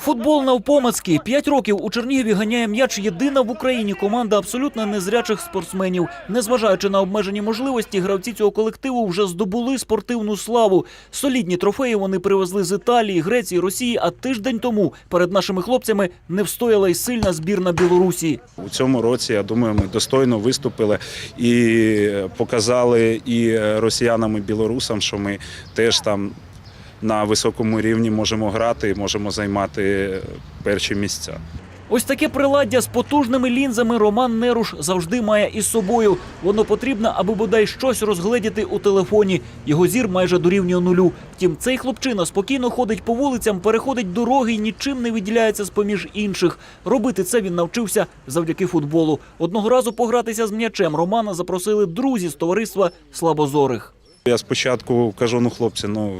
Футбол навпомацьки. П'ять років у Чернігові ганяє м'яч єдина в Україні команда абсолютно незрячих спортсменів. Незважаючи на обмежені можливості, гравці цього колективу вже здобули спортивну славу. Солідні трофеї вони привезли з Італії, Греції, Росії. А тиждень тому перед нашими хлопцями не встояла й сильна збірна Білорусі. У цьому році, я думаю, ми достойно виступили і показали і росіянам, і білорусам, що ми теж там на високому рівні можемо грати, можемо займати перші місця. Ось таке приладдя з потужними лінзами Роман Неруш завжди має із собою. Воно потрібно, аби бодай щось розгледіти у телефоні. Його зір майже дорівнює нулю. Втім, цей хлопчина спокійно ходить по вулицям, переходить дороги і нічим не виділяється з поміж інших. Робити це він навчився завдяки футболу. Одного разу погратися з м'ячем Романа запросили друзі з товариства слабозорих. Я спочатку кажу, ну хлопці, ну.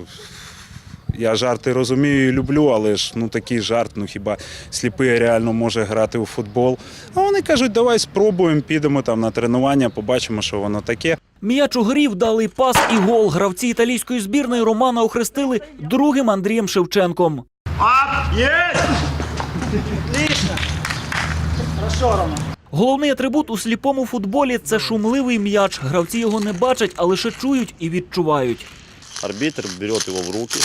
Я жарти розумію і люблю, але ж ну такий жарт, ну хіба сліпий реально може грати у футбол. А вони кажуть, давай спробуємо, підемо там на тренування, побачимо, що воно таке. М'яч у грі, вдалий пас і гол. Гравці італійської збірної Романа охрестили другим Андрієм Шевченком. Є Головний атрибут у сліпому футболі це шумливий м'яч. Гравці його не бачать, а лише чують і відчувають. арбитр берет его в руки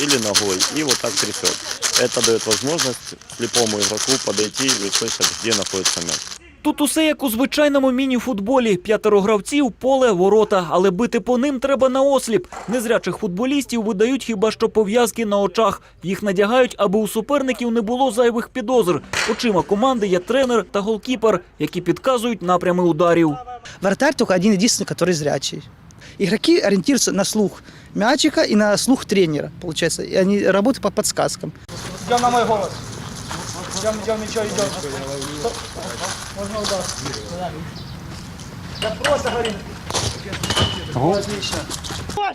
или ногой и вот так трясет. Это дает возможность слепому игроку подойти и услышать, где находится мяч. Тут усе як у звичайному міні-футболі. П'ятеро гравців, поле, ворота. Але бити по ним треба наосліп. Незрячих футболістів видають хіба що пов'язки на очах. Їх надягають, аби у суперників не було зайвих підозр. Очима команди є тренер та голкіпер, які підказують напрями ударів. Вратарь только один единственный, который зрячий. Игроки ориентируются на слух мячика и на слух тренера, получается. И они работают по подсказкам. Идем на мой голос. Идем, идем, ничего, идем. Можно удар. Я просто говорю.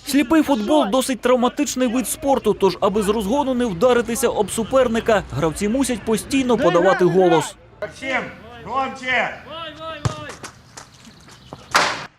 Сліпий футбол досить травматичний вид спорту. Тож, аби з розгону не вдаритися об суперника, гравці мусять постійно подавати голос. Максим, громче.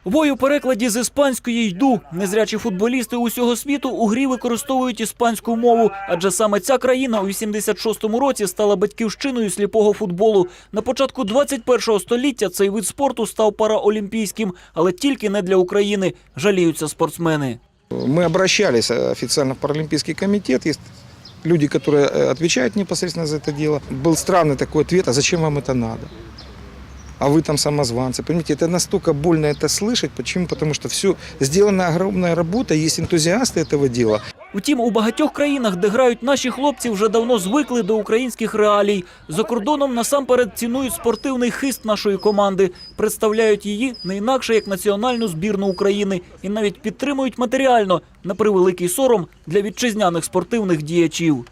Вой у перекладі з іспанської йду. Незрячі футболісти усього світу у грі використовують іспанську мову, адже саме ця країна у 86-му році стала батьківщиною сліпого футболу. На початку 21-го століття цей вид спорту став параолімпійським, але тільки не для України. Жаліються спортсмени. Мы обращались э, официально в Паралимпийский комитет. Есть люди, которые э, отвечают непосредственно за это дело. Был странный такой ответ, а зачем вам это надо? А вы там самозванцы. Понимаете, это настолько больно это слышать. Почему? Потому что все сделана огромная работа, есть энтузиасты этого дела. Утім, у багатьох країнах, де грають наші хлопці, вже давно звикли до українських реалій. За кордоном насамперед цінують спортивний хист нашої команди, представляють її не інакше як національну збірну України і навіть підтримують матеріально на превеликий сором для вітчизняних спортивних діячів.